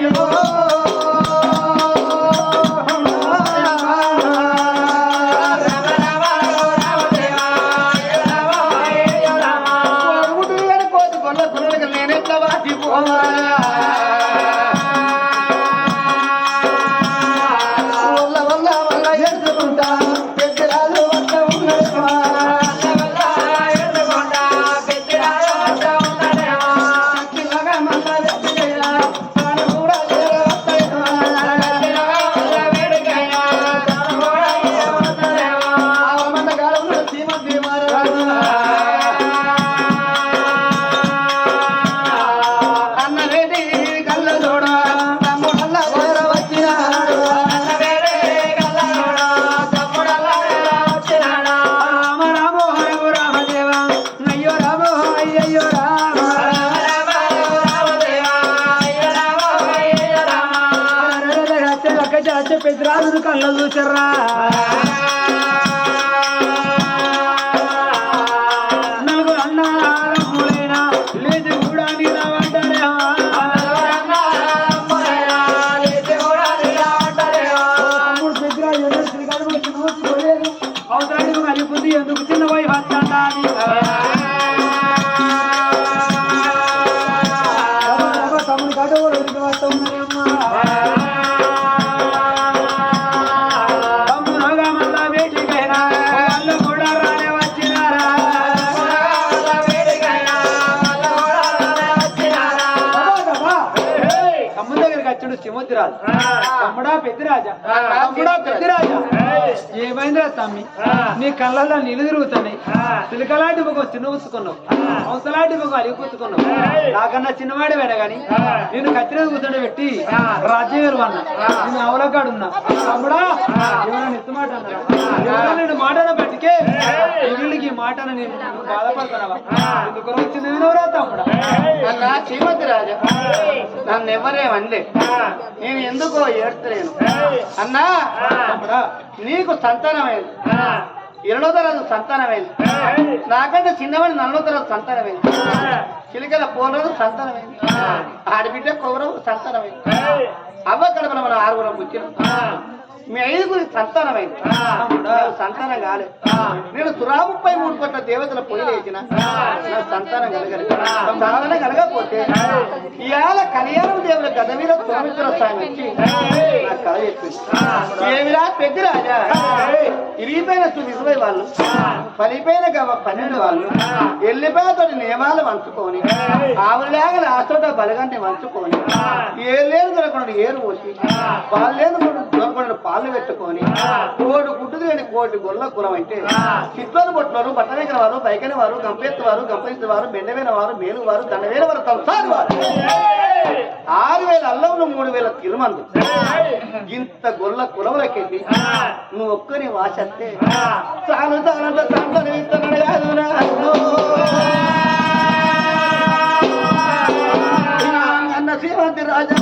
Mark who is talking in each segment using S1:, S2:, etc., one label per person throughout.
S1: you go. పెద్దరాజును కళ్ళ చూసారా తమ్ముడు దగ్గరికి వచ్చాడు సింహద్రాజు తమ్ముడా పెద్దిరాజా? తమ్ముడా పెద్దిరాజా? ఏమైందిరా తమ్మి? నీ కళ్ళల్లో నీళ్ళు తిరుగుతున్నాయి. చిలకలాంటి ఒక చిన్న పుచ్చుకున్నావు అవసలాంటి ఒక అలిగి పుచ్చుకున్నావు నాకన్నా చిన్నవాడి వేడ గాని నేను కత్తిన కూర్చొని పెట్టి రాజ్యం గారు అన్న. నేను అవలగాడు ఉన్నా తమ్ముడా ఎత్తుమాట అన్నారా ఎవరైనా నేను మాటన బట్టికే వీళ్ళకి మాట నేను నువ్వు బాధపడతానవా ఎందుకు వచ్చింది వినవరా తమ్ముడా?
S2: అన్నా శ్రీమతి రాజా నేను ఎందుకో ఏడ్చలేను. అన్నా నీకు సంతానమైంది. ఇరడో తరగతి సంతానమైంది. నాకంటే చిన్నవాడి నన్నో తరగతి సంతానమైంది. చిలికల పోలరు సంతానమైంది. ఆడబిడ్డ కౌరవు సంతానమైంది. అవ్వ కడపల మన ఆరుగురం పుట్టిన మీ ఐదుగురి సంతానమైంది. నాకు సంతానం కాలేదు నేను తురాముప్పై మూడు కోట్ల దేవతల పొయ్యి వేసిన సంతానం కలగలేదు. సంతానం కలగకపోతే ఇవాళ కళ్యాణం దేవుల గద మీద తురమిత్ర స్వామి వచ్చి నాకు కళ చెప్పింది ఏమిరా పెద్ద రాజా? ఇరిగిపోయిన ఇరవై వాళ్ళు పలిపోయిన గవ పన్నెండు వాళ్ళు ఎల్లిపోయతో నియమాలు వంచుకొని ఆవులాగల ఆచోట బలగాన్ని వంచుకొని ఏలేరు దొరకకుండా ఏరు పోసి పాలేరు దొరకకుండా పాలు పెట్టుకొని కోడి గుడ్డు లేని కోటి గొల్ల కులం అంటే చిత్తోలు బొట్లరు బట్టనెగిన వారు పైకని వారు గంపెత్తు వారు గంపెత్తు వారు బెండవేన వారు మేలు వారు దండవేల వారు తలసారి వారు. ఆరు వేల అల్లములు మూడు వేల తిరుమందు. ఇంత గొల్ల కులములకెళ్ళి నువ్వు ఒక్కని వాసత్తే చాలు సంతను ఇస్తున్నాడు. అన్న శ్రీమంతి రాజా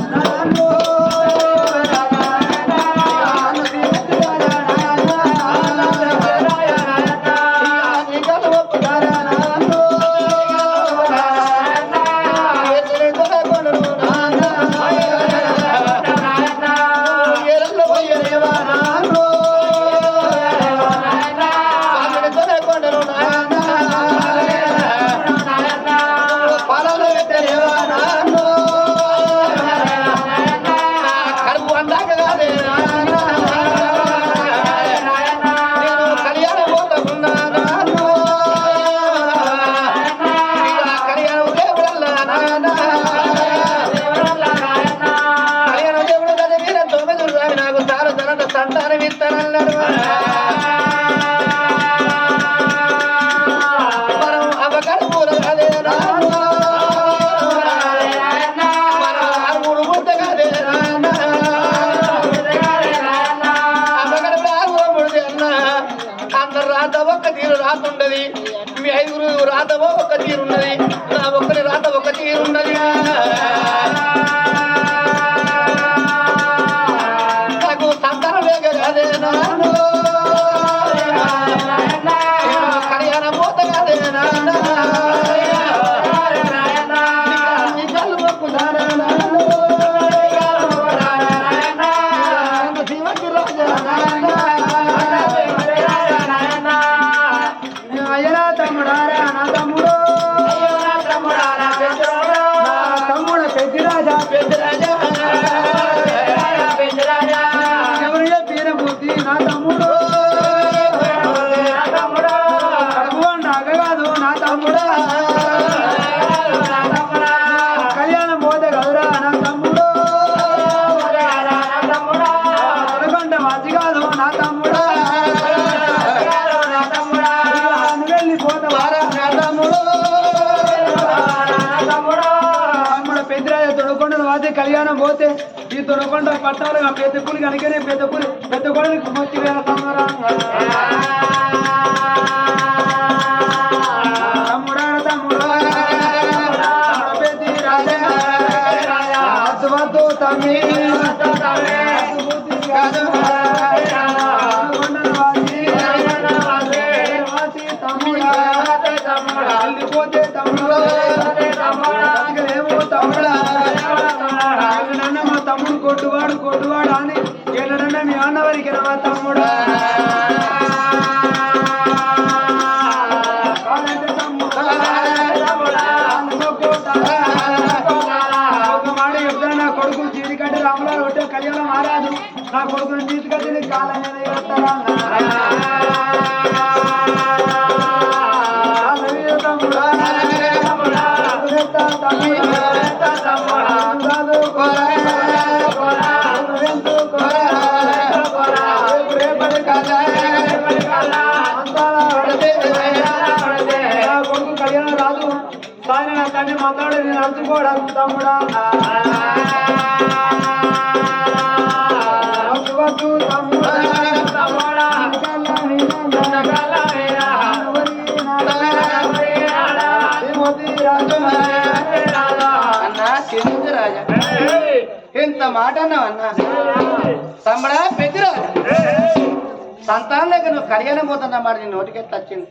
S1: ఈ తొడకొండ పెద్ద కూలి కనుకనే పెద్ద కూలి పెద్ద కొడుకు మొత్తి వేల తమ్ముడా తమ్ముడా తమ్ముడా తమ్ముడా కొడుకు జీవికంటే రామరావు ఒకటే కళ్యాణం మారాదు నా కొడుకుని తీసుకొచ్చి కాలం మీద ఎడతారా? అలాగే తమ్ముడా. నువ్వెంత తమ్ముడా? మాట్లాడు నేను అందుకోవడం తమ్ముడా.
S2: ఎంత మాట అన్నావు అన్నా తమ్ముడా పెద్ద రాజా. సంతానం లేక నువ్వు కళ్యాణం పోతున్నా మాట నీ నోటికి ఎట్లా వచ్చింది?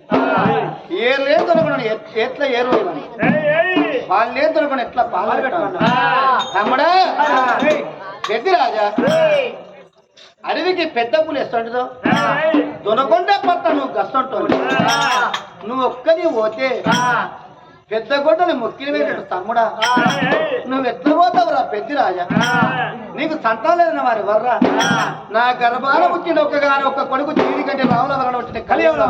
S2: ఏ లేదు అనుకున్నాను ఎట్లా ఏరు వాళ్ళు లేదు అనుకుని ఎట్లా పాలు పెట్టాను తమ్ముడా పెద్ద రాజా! అడవికి పెద్ద పులి ఎస్తుంటుందో దొనకొండ పట్ల నువ్వు గస్తుంటావు నువ్వు ఒక్కని పోతే పెద్ద గొడ్డని మొక్కిన తమ్ముడా. నువ్వు ఎట్లా పోతావురా పెద్ద రాజా నీకు సంతానం వారి వర్రా నా గర్భాన పుట్టిన ఒక్కగాని ఒక్క కొడుకు జీవి కంటే రావుల వలన వచ్చిన కలియుగ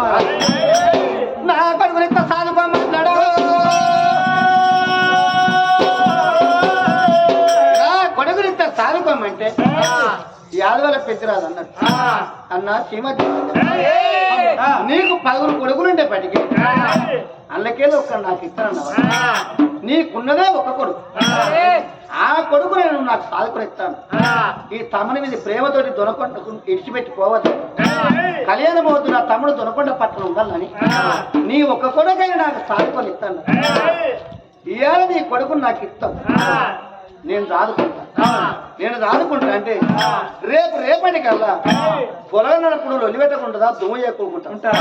S2: నా కొడుకు ఎంత సాధుకోమన్నాడు నా ఇంత సాధుకోమంటే యాదవల పెద్దరాదు అన్నాడు. అన్న శ్రీమతి. నీకు పలువురు కొడుకులుండే పటికి. అందుకేలో ఒక్క నాకు ఇస్తానన్నావా? నీకున్నదే ఒక కొడుకు. ఆ. కొడుకు నేను నాకు సాధకుడు ఇస్తాను. ఈ తమ్ముని మీద ప్రేమతోటి దొనకొండ ఇడిచిపెట్టి పోవద్దు కళ్యాణం అవుతు నా తమ్ముడు దొనకొండ పట్టణం ఉండాలని నీ ఒక కొడుకైనా నాకు సాధకులు ఇస్తాను. ఇవాళ నీ కొడుకుని నాకు ఇస్తాం నేను దాదుకుంటా నేను దాదుకుంటా అంటే రేపు రేపటి కల్లా పొలం నడుపుడు లొల్లి పెట్టకుండా దుమ్ము ఎక్కుకుంటా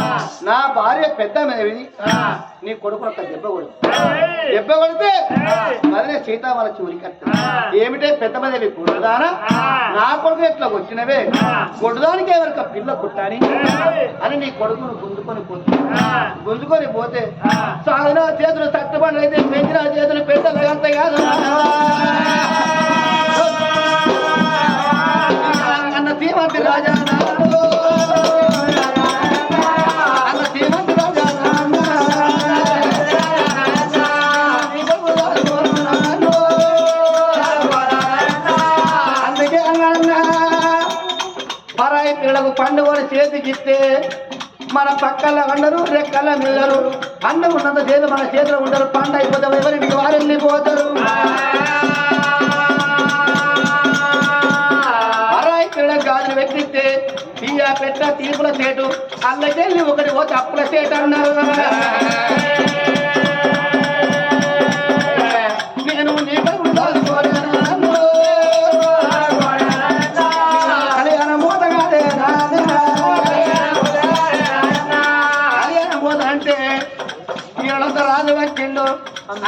S2: నా భార్య పెద్ద మేవి నీ కొడుకు ఒక దెబ్బ కొడు దెబ్బ కొడితే మళ్ళీ సీతామల చూరి కట్ట. ఏమిటే పెద్ద మదేవి కొడుదానా? నా కొడుకు ఎట్లా వచ్చినవే కొడుదానికి ఎవరికి పిల్ల కుట్టాని అని నీ కొడుకును గుంజుకొని పోతే. గుంజుకొని పోతే సాధన చేతులు తట్టుబడి అయితే పెంచిన చేతులు పెద్దలు అంత కాదు. అన్న రాజా పిల్లలకు చేతికిస్తే మన పక్కల ఉండరు రెక్కల మిల్లరు అన్నం ఉన్నంత చేతులు మన చేతిలో ఉండరు పండు అయిపోతారు ఎవరికి వారెళ్ళిపోతారు పిల్లలకు గాజులు పెట్టిస్తే తీయ పెట్ట తీర్పుల సేటు. అల్లకెళ్ళి ఒకటి పోతే అప్పుల సేటు అన్నారు. నేను నీ అంటే రాజు వచ్చిండు.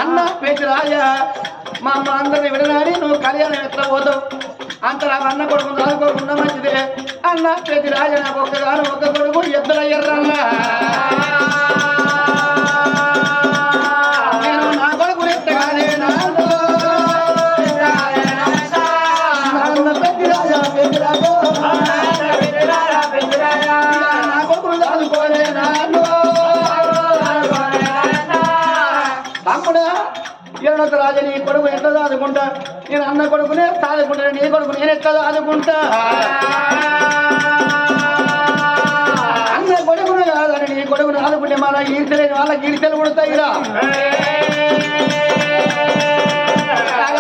S2: అన్న పేరు రాజా మా అమ్మ అందరిని విడనాడి నువ్వు కళ్యాణం ఎట్లా పోతావు. అంతలా అన్న కొడుకు చదువుకోకుండా మంచిదే. అన్న ప్రతి రాజన ఒక్కగాను ఒక్క కొడుకు ఇద్దరు ఎర్రన్నా. ఏడొక రాజు నీ కొడుకు ఎట్లా చదువుకుంటా నేను అన్న కొడుకునే చదువుకుంటా నీ కొడుకు నేను ఎట్లా చదువుకుంటా అన్న కొడుకును కాదని నీ కొడుకును చదువుకుంటే మన ఈర్చలేని వాళ్ళకి ఈర్చలు పుడతాయిరా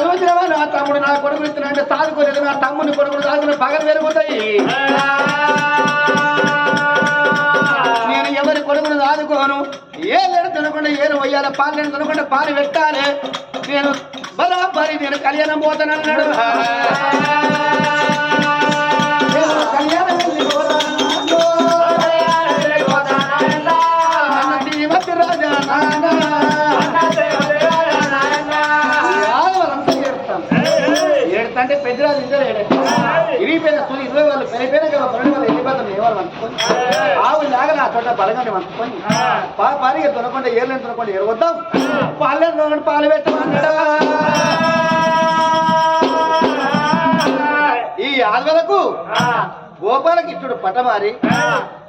S2: చూసిన వాళ్ళు నా తమ్ముడు నా కొడుకు ఇస్తున్నా సాదుకోలేదు నా తమ్ముని కొడుకుని సాదుకుని పగలు పెరుగుతాయి లేడు తినకుండా ఏను వయ్యాలి పాలు నేను తినకుండా పాలు పెట్టాలి. నేను బరాబరి నేను కళ్యాణం పోతానన్నాడు. ఏడుతంటే పెద్దరాజు ఇద్దరు ఏడే విరిగిపోయిన సూర్య ఇరవై వాళ్ళు పెరిగిపోయిన కదా తొలి వాళ్ళు వెళ్ళిపోతాం ఎవరు అనుకోని ఆవు లాగా నా చోట బలగాన్ని అనుకోని పా పారిగా దొరకకుండా ఏర్లేని దొరకకుండా ఎరగొద్దాం పాలే దొరకకుండా పాలు పెట్టమన్నాడా ఈ ఆల్వలకు ఇట్టుడు పటమారి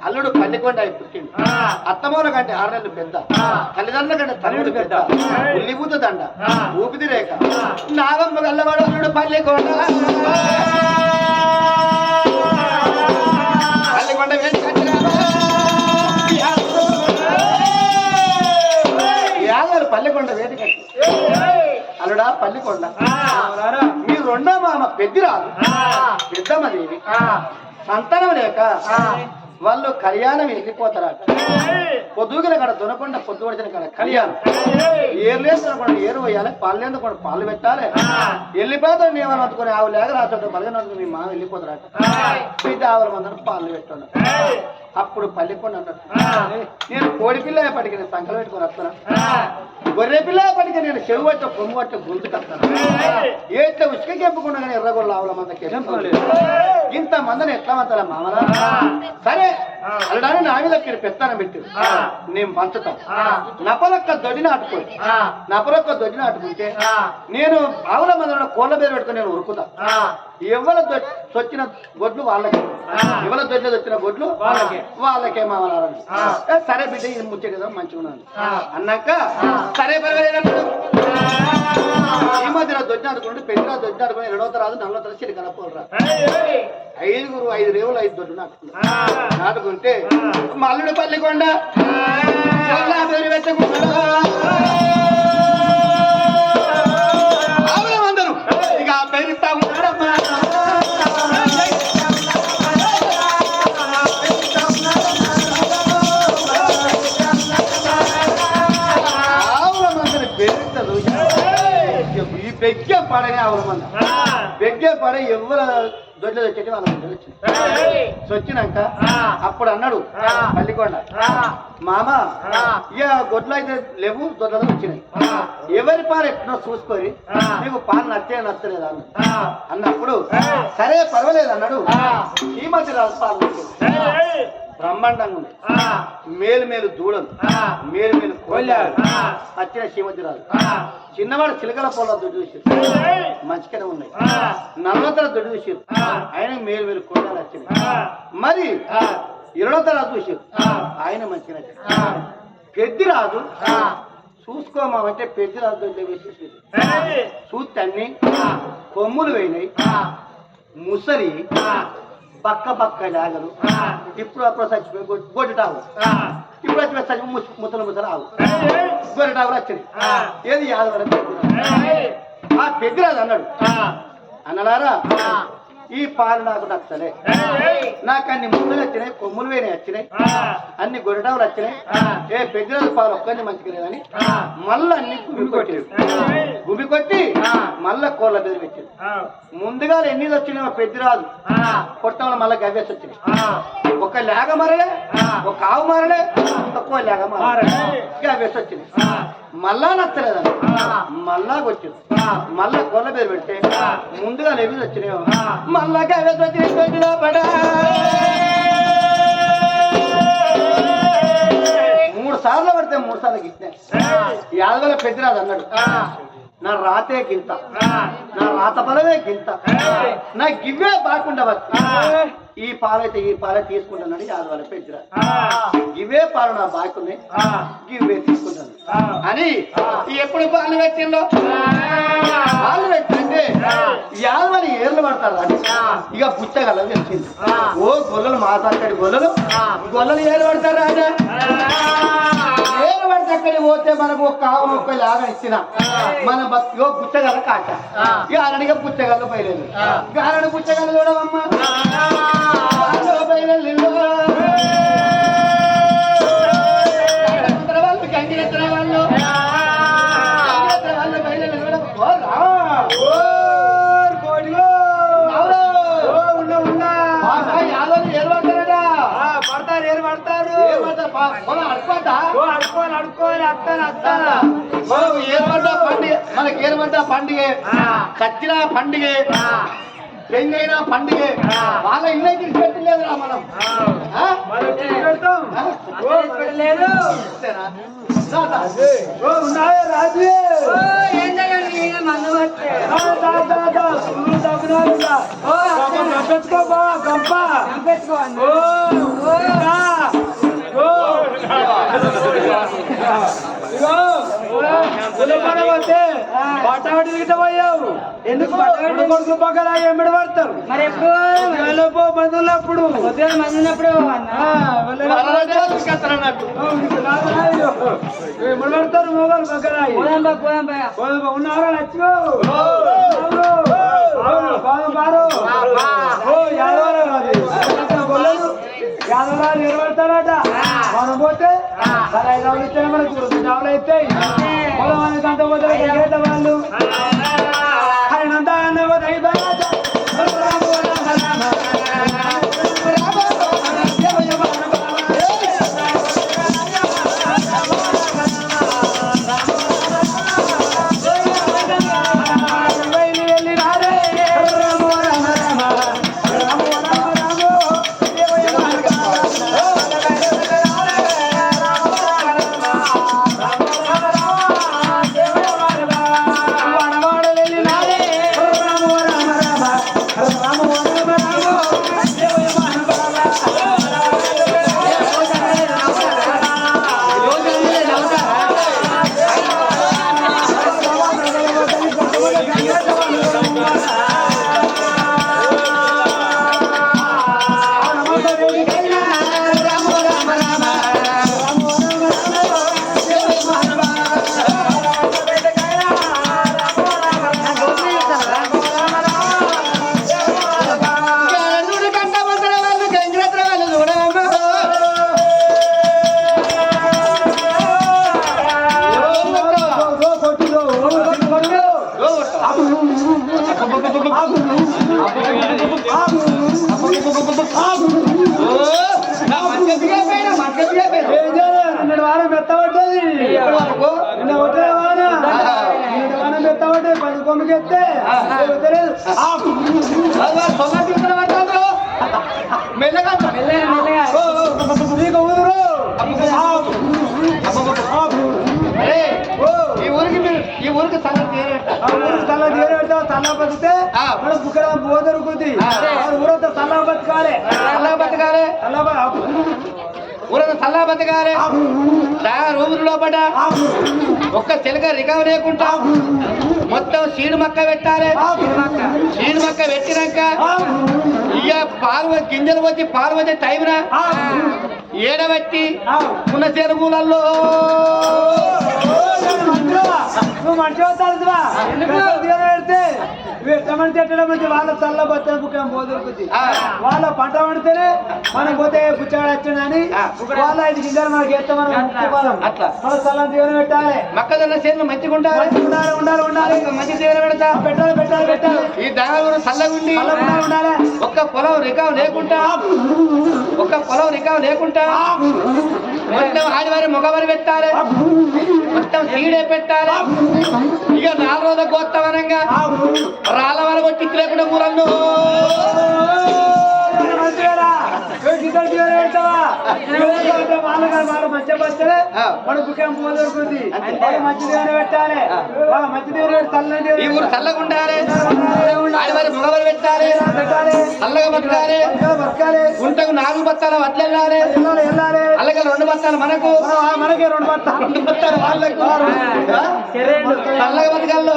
S2: అల్లుడు పల్లికొండ అయి పుట్టిండు. అత్తమూల కంటే ఆరు పెద్ద. తల్లిదండ్రుల కంటే తల్లుడు పెద్ద. ఉల్లిపూత దండ ఊపిది రేఖ నాగమ్మ గల్లవాడు అల్లుడు పల్లికొండ. పల్లికొండ వేదిక. అల్లుడా పల్లికొండ.
S1: రారా.
S2: మీ రెండో మామ పెద్దిరాలు పెద్దమ్మదేవి సంతానం లేక వాళ్ళు కళ్యాణం వెళ్ళిపోతారట పొద్దుగిన కాడ దునకుండా పొద్దు పడిచిన కాడ కళ్యాణం. ఏర్లేదు దునకుండా ఏరు వేయాలి పాలు లేదు కూడా పాలు పెట్టాలి. వెళ్ళిపోతాడు నేను అందుకుని ఆవు లేక రాచోట బలగన మీ మామ వెళ్ళిపోతారట బిడ్డ ఆవుల మందరం పాలు పెట్టండి. అప్పుడు పల్లికొండ అన్నాడు. నేను కోడి పిల్ల పడికి నేను సంకలు పెట్టుకొని వస్తాను? గొర్రె పిల్ల పడికి నేను చెవు పట్ట కొమ్ము పట్ట గొంతు కస్తాను ఏట్ల ఉసుక కెంపుకుండా కానీ ఎర్రగొల్ల ఆవుల మందకి ఇంత మందని ఎట్లా మంతారా మామరా సరే అల్లాని నా మీద మీరు పెత్తనం పెట్టి. నేను పంచుతాను నపలొక్క దొడ్డి నాటుకోండి నపలొక్క దొడ్డి నాటుకుంటే నేను ఆవుల మందలో కోళ్ళ మీద పెట్టుకుని నేను ఉరుకుతా. ఎవరి వచ్చిన గొడ్లు వాళ్ళకి. ఎవరి దొడ్లు వచ్చిన గొడ్లు
S1: వాళ్ళకే.
S2: వాళ్ళకే మామలారని సరే బిడ్డ ఇది ముచ్చే కదా మంచిగా ఉన్నాను అన్నాక సరే పర్వాలేదు. ఈ మధ్యన దొడ్డి ఆడుకుంటే పెద్ద దొడ్డి ఆడుకుని రెండవ తరాదు నల్లవ తరగతి చిరి కనపోలరా ఐదుగురు ఐదు రేవులు ఐదు దొడ్డు నాటుకున్నారు. నాటుకుంటే మల్లుడు పల్లికొండ పెట్టకుండా బెగ్గే పడ ఎవరు దొడ్లు వచ్చేటి వాళ్ళ మంది వచ్చింది వచ్చినాక అప్పుడు అన్నాడు పల్లికొండ మామ ఇక గొడ్లు అయితే లేవు దొడ్లలో వచ్చినాయి. ఎవరి పాలు ఎట్లా చూసుకొని నీకు పాలు నచ్చే నచ్చలేదు అన్న అన్నప్పుడు సరే పర్వాలేదు అన్నాడు. ఈ మధ్య రాజు పాలు. బ్రహ్మాండంగా ఉంది. మేలు మేలు దూడలు మేలు మేలు కోళ్ళారు వచ్చిన శ్రీమతిరాజు చిన్నవాడు చిలకల పొల దొడ్డు చూసి మంచిగానే ఉన్నాయి. నల్లతర దొడ్డు చూసి ఆయన మేలు మేలు కోళ్ళాలు వచ్చినాయి మరి ఇరవై తరాలు చూసి ఆయన మంచిగా నచ్చాడు పెద్దిరాజు చూసుకోమంటే పెద్దిరాజు దొడ్డు వేసేసి చూస్తే అన్ని కొమ్ములు పోయినాయి. ముసలి పక్క పక్క లాగలు ఇప్పుడు అప్పుడు చచ్చిపోయి గొడ్డు- గొడ్డుటావు ఇప్పుడు వచ్చి చచ్చిపోయి ముస- ముసలి ముసలి ఆవు గొర్రెటావులు వచ్చింది. ఏది యాదవ ఆ పెద్దిరాజు అన్నాడు. అన్నలారా ఈ పాలు నాకు నచ్చలే. నాకు అన్ని ముద్దలు వచ్చినాయి కొమ్ములు వేరే వచ్చినాయి అన్ని గొడ్డవులు వచ్చినాయి. ఏ పెద్దల పాలు ఒక్కరిని మంచిగా లేదని మళ్ళీ అన్ని గుమి కొట్టి గుమి కొట్టి మళ్ళా కోళ్ళ మీద పెట్టింది ముందుగా ఎన్ని వచ్చినాయి పెద్దరాజు కొట్టంలో మళ్ళీ గవ్వేసి వచ్చినాయి. ఒక లేగ మరలే ఒక ఆవు మరలే తక్కువ లేగ గవ్వేసి వచ్చింది మళ్ళా నచ్చలేదండి మళ్ళా వచ్చింది మళ్ళా కొల్ల పేరు పెడితే ముందుగా ఎన్ని వచ్చినాయో. మళ్ళా గవ్వేసి వచ్చినాయి పడా. మూడు సార్లు పడితే మూడు సార్లు గిట్టినాయి యాదవల పెద్దరాజు అన్నాడు నా రాతే గింత. నా రాత బలమే గింత. నా గివ్వే బాకుండా ఈ పాలైతే ఈ పాలే తీసుకుంటానని యాదవల పెద్దరాజు ఇవే పాలు నా బాకున్నాయి గివ్వే తీసుకుంటాను. అని ఎప్పుడు పాలు పెట్టిందో పాలు పెట్టంటే యాదవని ఏర్లు పడతారు అని ఇక పుచ్చగల తెలిసింది ఓ గొల్లలు మాట్లాడతాడు గొల్లలు గొల్లలు ఏరు పడతారు రాజా. పడితే అక్కడికి పోతే మనకు ఒక ఆవు లాగా ఇచ్చిన. మన బతికో పుచ్చగల కాట ఇక అనడిగా పుచ్చగల ఇక అనడు పుచ్చగల చూడవమ్మా. మనకు ఏర్పడ్డ పండుగ మనకి ఏర్పడ్డ పండుగ చచ్చిన పండుగ పెళ్ళైన పండుగ వాళ్ళ ఇల్లే తీసుకెట్టలేదురా మనం. ఆ?
S1: మనం చేసి పెడతాం. ఓ పోతే పట్టాబడి దిగిట పోయావు. ఎందుకు? పట్టాబడి కొడుకు పక్కన ఎమ్మడి పడతారు.
S3: మరి ఎప్పుడు మంది ఉన్నప్పుడు
S1: పడతారు మొగలు పక్కన
S3: బా పోదాం బా.
S1: యాదవరాలు నిలబడతాడట మనం పోతే సరే ఐదు ఇస్తే మనకు రెండు జాబులు అవుతాయి పొలం అనేది అంత పోతే గేట వాళ్ళు.
S2: మెల్లగా
S3: మెల్లగా
S1: ఊరు
S2: ఈ ఊరికి మీరు ఈ ఊరికి సంగతి తీరేట.
S1: ఆ ఊరు తల్ల బతికితే మన బుక్కడ బో దొరుకుతుంది
S2: ఆ.
S1: ఊరంతా బతకాలే
S2: ఊరంతా బతకాలే ఒక్క చిలక రికవరీ లేకుండా మొత్తం సీడు మక్క పెట్టాలి సీడు మక్క పెట్టినాక ఇక వచ్చి- గింజలు వచ్చి వచ్చే టైంరా ఏడబెట్టి ఉన్న చెరువులలో
S1: నువ్వు పెడితే ఎట్టమని తిట్టడం అంటే వాళ్ళ తల్ల బత్తల బుక్కం పోదొరుకుద్ది
S2: ఆ.
S1: వాళ్ళ పంట పండితేనే మనం పోతే పుచ్చాడు వచ్చాడని
S2: ఆ.
S1: వాళ్ళ ఐదు గింజలు మనకి ఎత్తే మనం ముక్కుకోవాలి.
S2: అట్లా.
S1: మన స్థలం దీవెన పెట్టాలి.
S2: మొక్కజొన్న చేనులు మంచిగా ఉంటారు
S1: ఉండాలి ఉండాలి ఉండాలి.
S2: మంచి తీవ్ర పెడతా.
S1: పెట్టాలి పెట్టాలి పెట్టాలి.
S2: ఈ దాగలు చల్లగుండి
S1: చల్లగా ఉండాలి, ఉండాలి.
S2: ఒక్క పొలం రికాం లేకుండా ఒక్క పొలం రికాం లేకుండా మొత్తం ఆదివారి మగవారి పెట్టాలి. మొత్తం సీడే పెట్టాలి. ఇక నాలుగు రోజుల గోత్తవనంగా రాళ్ళ వర కొట్టి లేకుండా ఈ
S1: దీవెన
S2: ఊరు చల్లగా ఉండాలి. మగవారి పెట్టాలి. చల్లగా బతకాలి గుంటకు నాలుగు బత్తాల వడ్లెళ్ళాలి
S1: వెళ్ళాలి వెళ్ళాలి.
S2: అలాగే రెండు బత్తాలు మనకు.
S1: మనకే రెండు బత్తాలు.
S2: రెండు బత్తాలు వాళ్ళకు? చల్లగా బతకాలు.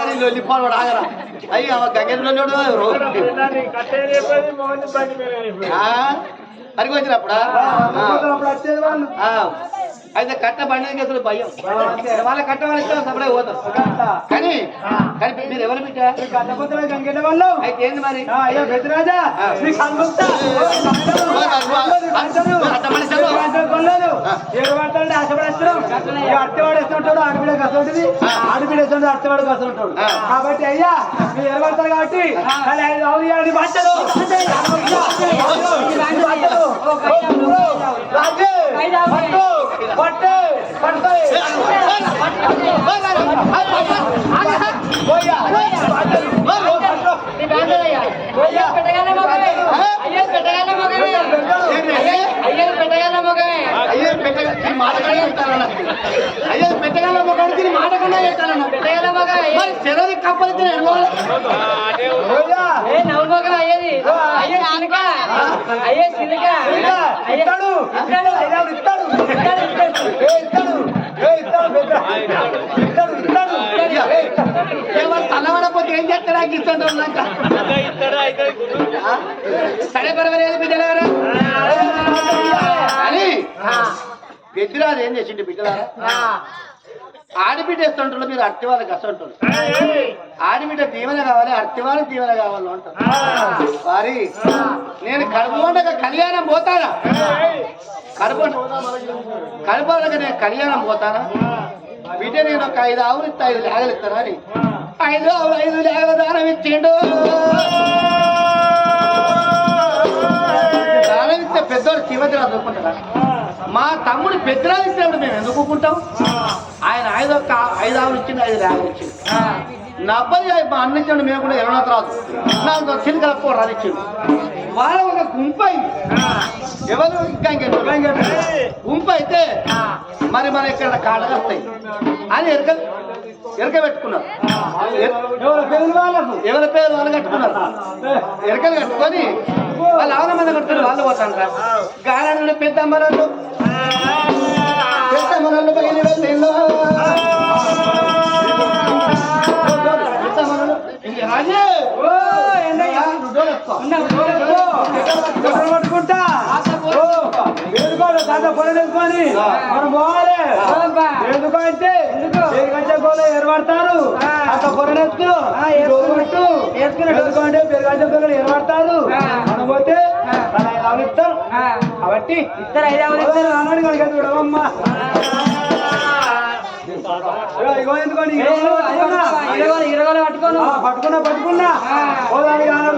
S2: వెళ్ళిపోవాలి రాగరా అయ్యి గంగెందులో అరిగి వచ్చినప్పుడా. అయితే కట్ట బండి అసలు భయం వాళ్ళ కట్ట వాళ్ళ సపడే పోతారు కానీ కానీ మీరు ఎవరు బిడ్డ
S1: వాళ్ళు
S2: అయితే ఏంది మరి
S1: అయ్యో పెద్దరాజా. కాబట్టి అయ్యా మీరు కాబట్టి ఐదు పట్టు పట్టు
S2: అయ్యో అయ్యో పెట్టగల మొక్కడికి ఈ మాట కన్నా చెప్తారన్న మరి చెరది కప్పలితే
S1: ఇస్తాడు. ఇస్తాడు ఐదావులు ఇస్తాడు ఏ ఇస్తాడు ఏ ఇస్తాడు. ఇస్తాడు. ఇస్తాడు.
S2: తలవడపోతే ఏం చేస్తాడా ఇస్తుంటారు సరే పర్వాలేదు బిడ్డలారా అని పెద్దరాలు ఏం చేసిండు బిడ్డలారా ఆడబిడ్డ ఇస్తుంటారు మీరు అట్టి వాళ్ళకి వస్తుంటారు దీవెన కావాలి అట్టి వాళ్ళకి దీవెన కావాలి అంటారు. వారి నేను కడుపు కళ్యాణం పోతానా? కడుపు కడుపు నేను కళ్యాణం పోతానా? బిడ్డ నేను ఒక ఐదు ఆవులు ఇస్తా ఐదు లేగలు ఇస్తాను అని. ఐదు ఆవులు ఐదు లేగల దానం ఇచ్చిండు. దానం ఇస్తే పెద్దోడు శివద్రాజు ఒప్పుకుంటారా మా తమ్ముడు పెద్దరాజు ఇచ్చినప్పుడు మేము ఎందుకు ఒప్పుకుంటాం? ఆయన ఐదు ఒక్క ఐదు ఆవులు ఇచ్చిండు ఐదు లేగలు ఇచ్చిండు. నబ్బాయి మా అన్న ఇచ్చాడు మేము కూడా ఎరవనాథ రాదు. నాకు చిలుకల కూర రానిచ్చిండు వాళ్ళ ఒక గుంపు అయింది ఎవరు? ఇంకా ఇంకెవరు? గుంపు అయితే మరి మన ఇక్కడ కాడలు వస్తాయి. అని ఎరక ఎరక పెట్టుకున్నారు. ఎర-
S1: ఎవరు
S2: పేరు వాళ్ళు కట్టుకున్నారు. ఎరకలు కట్టుకొని వాళ్ళు ఆవుల మంది వాళ్ళు గాలి పెద్ద అమ్మరాళ్ళు పెద్ద అమ్మరాళ్ళు
S1: పట్టుకుంటా? ఓ, వేడుకోవాలి తాత పొలం వేసుకొని మనం పోవాలి. ఎందుకు? అంటే పెరుగంచ గోలు ఏర్పడతారు అంత ఏర్చుకున్నట్టు ఎందుకంటే పెరుగంచ గోలు ఏర్పడతారు మనం పోతే కాబట్టి అన్నాడు కనుక చూడవమ్మా పట్టుకున్నా. పట్టుకున్నా పోదానికి ఆనాడు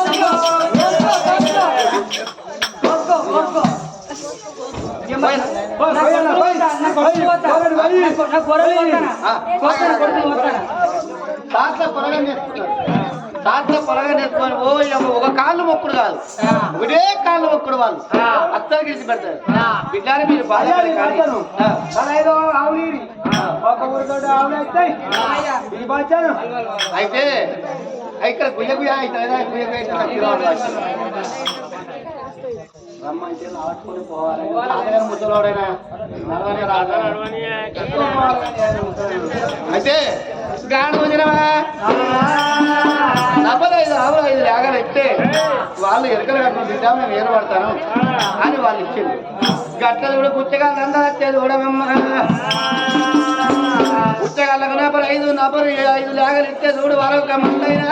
S2: సాట్ల పొరగా నేర్చుకున్నారు సాట్ల పొరగా నేర్చుకొని ఓ యమ్మ, ఒక కాళ్ళు మొక్కుడు కాదు ఒకటే కాళ్ళు మొక్కుడు వాళ్ళు అత్తలు గెలిచి పెడతారు బిడ్డాన్ని మీరు
S1: బాచాను
S2: అయితే ఇక్కడ గుయ్య గుయ్య అవుతుంది గుయ్య గుయ్య అయితే నాకు తెలియదు వాటి. రమ్మంటే ఆడుకొని పోవాలి. ముసలోడైనా అయితే గాను ఐదు లేగలు ఇస్తే వాళ్ళు ఎరకలు కట్టుకుని బిడ్డ మేము ఏరు పడతాను అని వాళ్ళు ఇచ్చింది. గట్టలు కూడా పుచ్చగాళ్ళు అందరూ కూడా పుచ్చగాళ్ళకు నపరు ఐదు నపరు ఐదు లేగలు ఇస్తే చూడు వాళ్ళొక మందైనా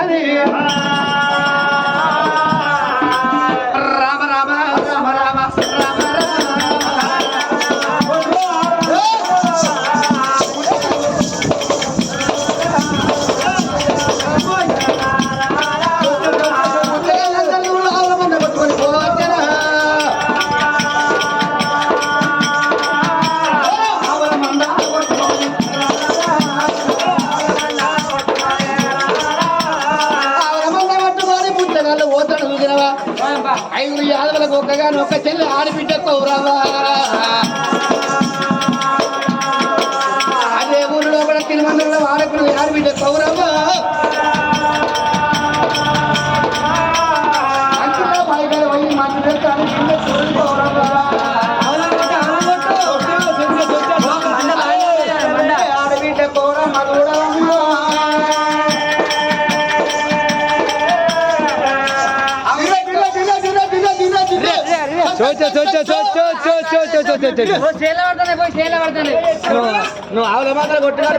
S2: నువ్వు ఆవుల మాత్రం కొట్టుగా